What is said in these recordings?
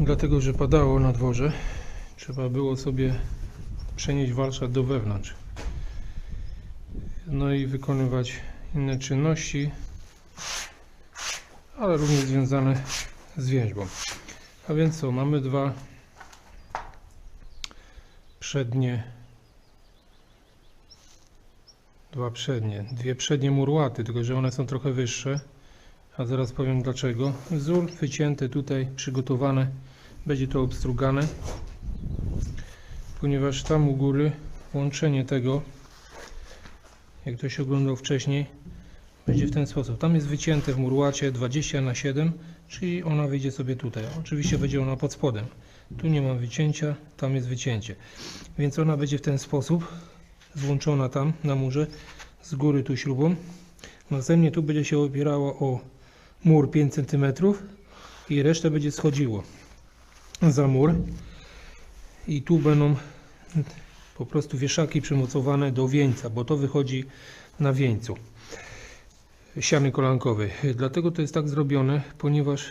dlatego że padało na dworze. Trzeba było sobie przenieść warsztat do wewnątrz. No i wykonywać inne czynności, ale również związane z więźbą. A więc co, mamy dwa przednie dwa przednie, dwie przednie murłaty, tylko że one są trochę wyższe, a zaraz powiem dlaczego. Wzór wycięty tutaj, przygotowany, będzie to obstrugane, ponieważ tam u góry łączenie tego, jak ktoś oglądał wcześniej, będzie w ten sposób. Tam jest wycięte w murłacie 20 na 7, czyli ona wyjdzie sobie tutaj. Oczywiście będzie ona pod spodem. Tu nie ma wycięcia, tam jest wycięcie. Więc ona będzie w ten sposób złączona tam na murze z góry tu śrubą. Następnie tu będzie się opierało o mur 5 cm i resztę będzie schodziło za mur. I tu będą po prostu wieszaki przymocowane do wieńca, bo to wychodzi na wieńcu siany kolankowy. Dlatego to jest tak zrobione, ponieważ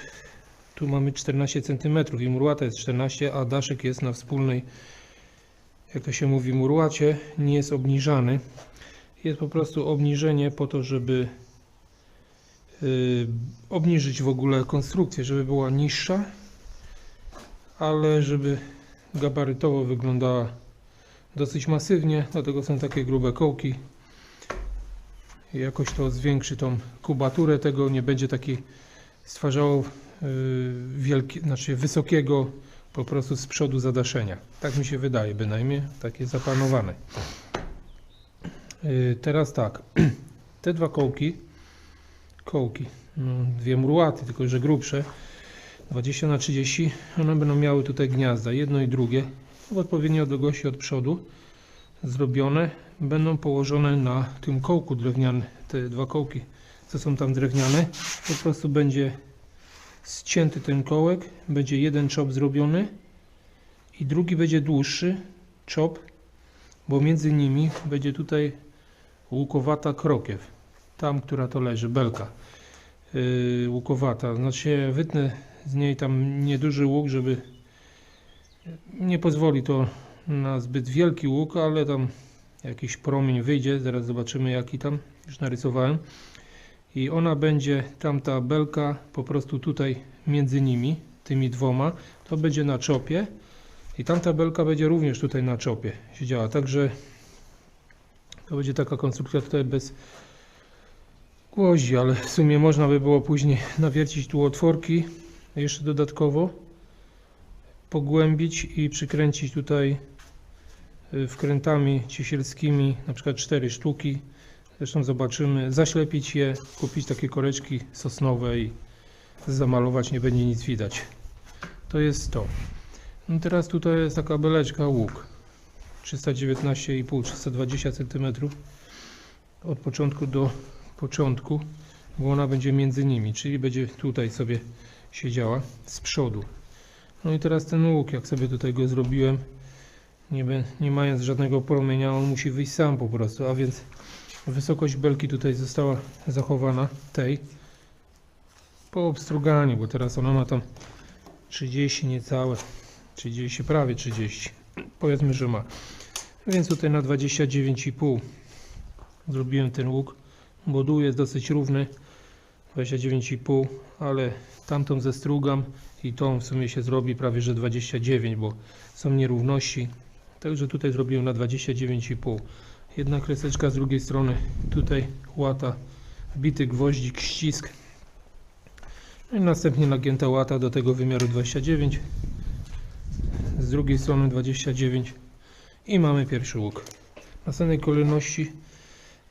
tu mamy 14 cm i murłata jest 14, a daszek jest na wspólnej, jak to się mówi, murłacie, nie jest obniżany. Jest po prostu obniżenie po to, żeby obniżyć w ogóle konstrukcję, żeby była niższa, ale żeby gabarytowo wyglądała dosyć masywnie, dlatego są takie grube kołki. Jakoś to zwiększy tą kubaturę tego, nie będzie taki stwarzało y, wielki, znaczy wysokiego po prostu z przodu zadaszenia. Tak mi się wydaje bynajmniej, takie zaplanowane. Y, Teraz tak, te dwa kołki, kołki, no, dwie murłaty, tylko że grubsze, 20 na 30, one będą miały tutaj gniazda, jedno i drugie, w odpowiedniej odległości od przodu, zrobione, będą położone na tym kołku drewnianym, te dwa kołki, co są tam drewniane, po prostu będzie ścięty ten kołek, będzie jeden czop zrobiony i drugi będzie dłuższy czop, bo między nimi będzie tutaj łukowata krokiew, tam, która to leży, belka yy, łukowata, znaczy wytnę z niej tam nieduży łuk, żeby nie pozwoli to na zbyt wielki łuk, ale tam jakiś promień wyjdzie, zaraz zobaczymy jaki tam, już narysowałem. I ona będzie, tamta belka po prostu tutaj między nimi, tymi dwoma, to będzie na czopie. I tamta belka będzie również tutaj na czopie siedziała, także to będzie taka konstrukcja tutaj bez gwoździ, ale w sumie można by było później nawiercić tu otworki jeszcze dodatkowo pogłębić i przykręcić tutaj y, wkrętami ciesielskimi, na przykład 4 sztuki. Zresztą zobaczymy, zaślepić je, kupić takie koreczki sosnowe i zamalować, nie będzie nic widać. To jest to. No teraz tutaj jest taka beleczka łuk. 319,5, 320 cm od początku do początku, bo ona będzie między nimi, czyli będzie tutaj sobie siedziała z przodu. No i teraz ten łuk, jak sobie tutaj go zrobiłem, nie, nie mając żadnego promienia, on musi wyjść sam po prostu, a więc wysokość belki tutaj została zachowana, tej, po obstruganiu, bo teraz ona ma tam 30 niecałe, 30, prawie 30, powiedzmy, że ma. Więc tutaj na 29,5 zrobiłem ten łuk, bo dół jest dosyć równy, 29,5, ale tamtą zestrugam i tą w sumie się zrobi prawie że 29, bo są nierówności. Także tutaj zrobiłem na 29,5. Jedna kreseczka z drugiej strony, tutaj łata, wbity gwoździk, ścisk. No i następnie nagięta łata do tego wymiaru 29. Z drugiej strony 29 i mamy pierwszy łuk. W następnej kolejności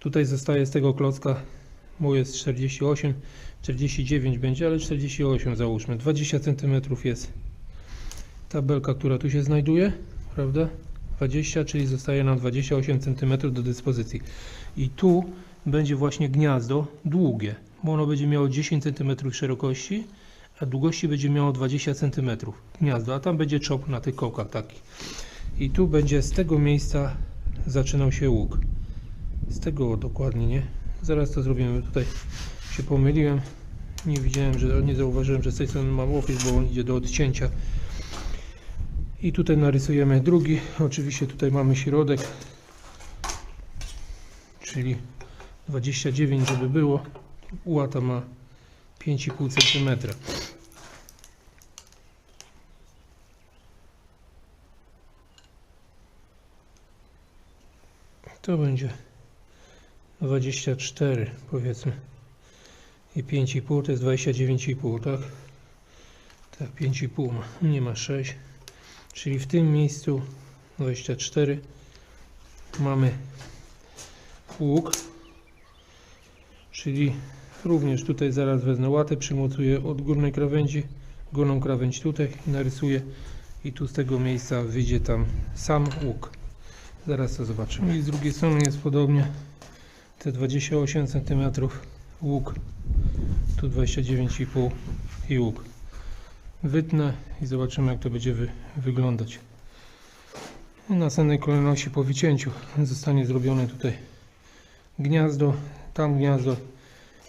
tutaj zostaje z tego klocka Mój jest 48, 49 będzie, ale 48 załóżmy. 20 cm jest ta belka, która tu się znajduje, prawda? 20, czyli zostaje nam 28 cm do dyspozycji. I tu będzie właśnie gniazdo długie, bo ono będzie miało 10 cm szerokości, a długości będzie miało 20 cm gniazdo, a tam będzie czop na tych kołkach taki. I tu będzie z tego miejsca zaczynał się łuk. Z tego dokładnie, nie? Zaraz to zrobimy. Tutaj się pomyliłem. Nie widziałem, że nie zauważyłem, że z tej strony mam łopis, bo on idzie do odcięcia. I tutaj narysujemy drugi. Oczywiście tutaj mamy środek, czyli 29, żeby było. Łata ma 5,5 cm. To będzie 24 powiedzmy. I 5,5 to jest 29,5 tak? Tak 5,5 ma, nie ma 6 czyli w tym miejscu 24 mamy łuk. Czyli również tutaj zaraz wezmę łatę przymocuję od górnej krawędzi górną krawędź tutaj narysuję i tu z tego miejsca wyjdzie tam sam łuk. Zaraz to zobaczymy. I z drugiej strony jest podobnie te 28 cm łuk tu 29,5 i łuk. Wytnę i zobaczymy jak to będzie wy, wyglądać. W następnej kolejności po wycięciu zostanie zrobione tutaj gniazdo tam gniazdo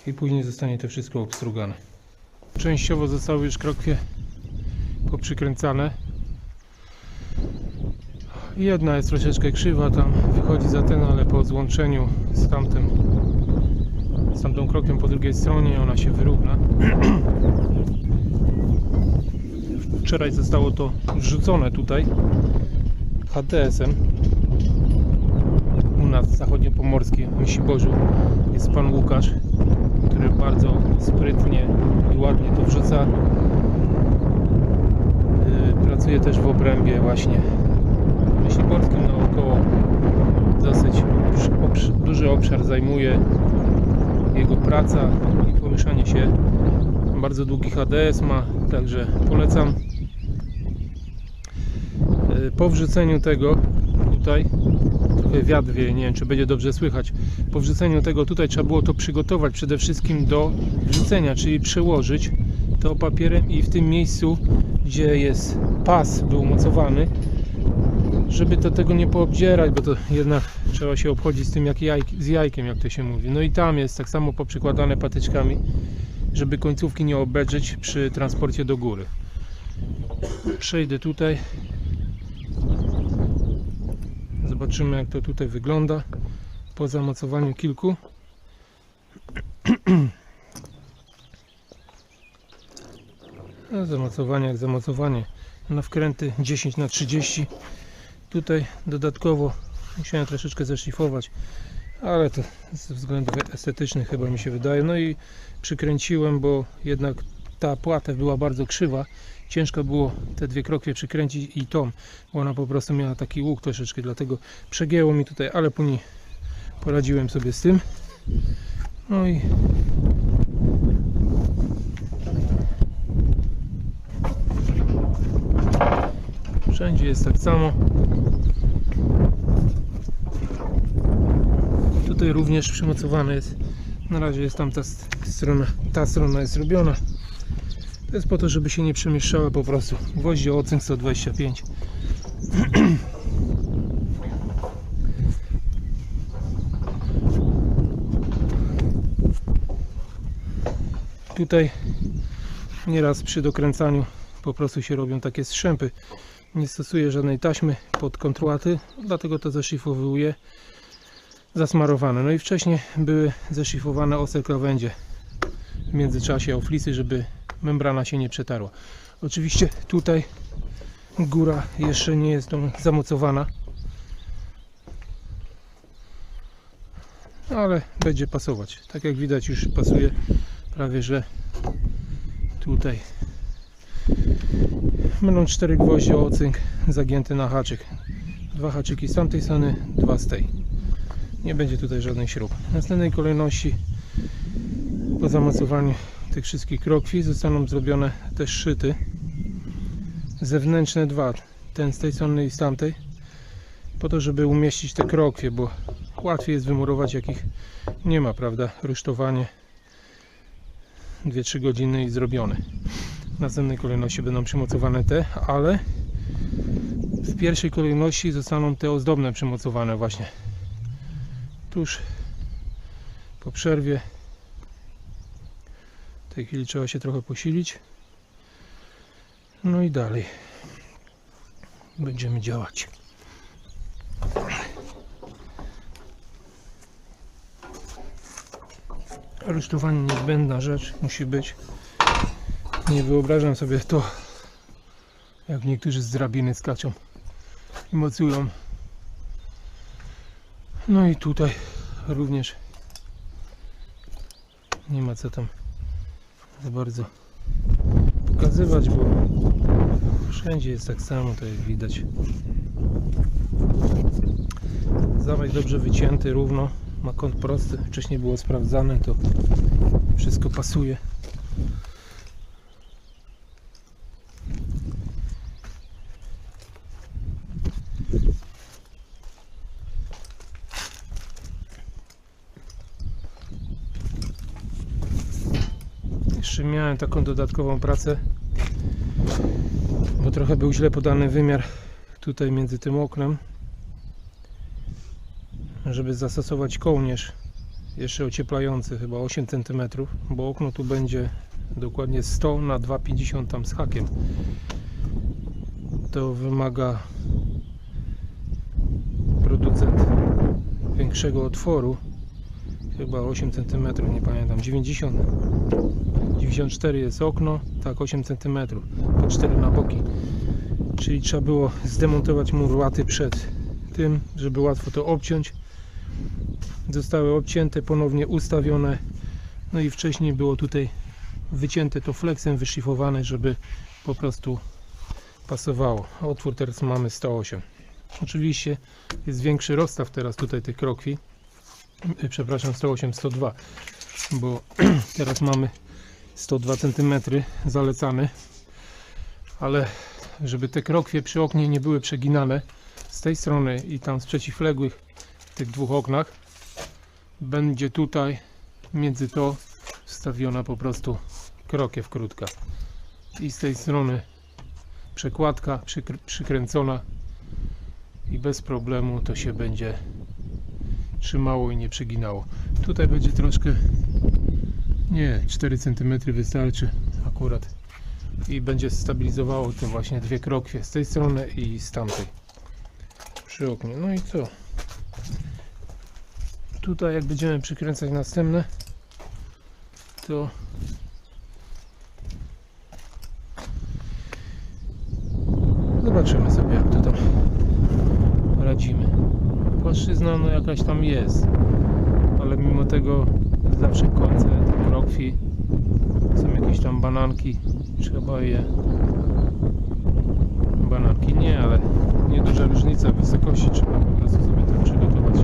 i później zostanie to wszystko obstrugane. Częściowo zostały już krokwie poprzykręcane. Jedna jest troszeczkę krzywa tam wychodzi za ten, ale po złączeniu z tamtym z tamtą krokiem po drugiej stronie ona się wyrówna. Wczoraj zostało to wrzucone tutaj HTS-em u nas w zachodniopomorskim w Myśliborzu jest pan Łukasz który bardzo sprytnie i ładnie to wrzuca. Yy, pracuje też w obrębie właśnie Myśliborskim naokoło dosyć duży obszar zajmuje jego praca i pomieszanie się. Bardzo długi HDS ma także polecam. Yy, po wrzuceniu tego tutaj trochę wiatr wieje, nie wiem czy będzie dobrze słychać. Po wrzuceniu tego tutaj trzeba było to przygotować przede wszystkim do wrzucenia czyli przełożyć to papierem i w tym miejscu gdzie jest pas był umocowany żeby to tego nie poobdzierać, bo to jednak trzeba się obchodzić z tym jak z jajkiem, jak to się mówi. No i tam jest tak samo poprzykładane patyczkami, żeby końcówki nie obedrzeć przy transporcie do góry. Przejdę tutaj. Zobaczymy jak to tutaj wygląda po zamocowaniu kilku. No, zamocowanie jak zamocowanie na wkręty 10 na 30 tutaj dodatkowo musiałem troszeczkę zeszlifować ale to ze względów estetycznych chyba mi się wydaje. No i przykręciłem bo jednak ta płata była bardzo krzywa. Ciężko było te dwie krokwie przykręcić i tą bo ona po prostu miała taki łuk troszeczkę dlatego przegięło mi tutaj ale później poradziłem sobie z tym. No i Wszędzie jest tak samo. Tutaj również przymocowane jest. Na razie jest tam ta strona, ta strona jest robiona. To jest po to, żeby się nie przemieszczała po prostu. Gwoździe ocynk 125. Tutaj nieraz przy dokręcaniu po prostu się robią takie strzępy nie stosuję żadnej taśmy pod kontrolaty, dlatego to zeszlifowuję zasmarowane. No i wcześniej były zeszlifowane ostre krawędzie w międzyczasie o flisy, żeby membrana się nie przetarła. Oczywiście tutaj góra jeszcze nie jest zamocowana, ale będzie pasować. Tak jak widać już pasuje prawie, że tutaj Będą cztery gwoździe o cynk zagięte na haczyk. Dwa haczyki z tamtej strony, dwa z tej. Nie będzie tutaj żadnych śrub. W następnej kolejności po zamocowaniu tych wszystkich krokwi zostaną zrobione też szyty zewnętrzne dwa. Ten z tej strony i z tamtej. Po to, żeby umieścić te krokwie, bo łatwiej jest wymurować jak ich nie ma, prawda? Rusztowanie 2-3 godziny i zrobione. W następnej kolejności będą przymocowane te, ale w pierwszej kolejności zostaną te ozdobne przymocowane właśnie tuż po przerwie W tej chwili trzeba się trochę posilić. No i dalej będziemy działać. Rusztowanie niezbędna rzecz musi być. Nie wyobrażam sobie to, jak niektórzy z drabiny skaczą i mocują. No i tutaj również nie ma co tam za bardzo pokazywać, bo wszędzie jest tak samo, to jak widać. Zamek dobrze wycięty, równo, ma kąt prosty. Wcześniej było sprawdzane, to wszystko pasuje. Miałem taką dodatkową pracę, bo trochę był źle podany wymiar tutaj między tym oknem, żeby zastosować kołnierz jeszcze ocieplający, chyba 8 cm, bo okno tu będzie dokładnie 100 na 2,50 tam z hakiem. To wymaga producent większego otworu, chyba 8 cm, nie pamiętam, 90 94 jest okno, tak 8 cm, po 4 na boki. Czyli trzeba było zdemontować mur łaty przed tym, żeby łatwo to obciąć. Zostały obcięte, ponownie ustawione. No i wcześniej było tutaj wycięte to flexem, wyszlifowane, żeby po prostu pasowało. Otwór teraz mamy 108. Oczywiście jest większy rozstaw teraz tutaj tych krokwi. Yy, Przepraszam, 108, 102, bo teraz mamy 102 cm zalecany, ale żeby te krokwie przy oknie nie były przeginane z tej strony i tam z przeciwległych tych dwóch oknach będzie tutaj między to wstawiona po prostu krokiew krótka. I z tej strony przekładka przykr- przykręcona i bez problemu to się będzie trzymało i nie przeginało tutaj będzie troszkę nie, 4 cm wystarczy akurat i będzie stabilizowało te właśnie dwie krokwie z tej strony i z tamtej przy oknie. No i co? Tutaj jak będziemy przykręcać następne to zobaczymy sobie jak to tam radzimy płaszczyzna no jakaś tam jest. Ale mimo tego zawsze koce, te krokwi są jakieś tam bananki. Trzeba je bananki nie, ale nieduża różnica wysokości. Trzeba po prostu sobie tak przygotować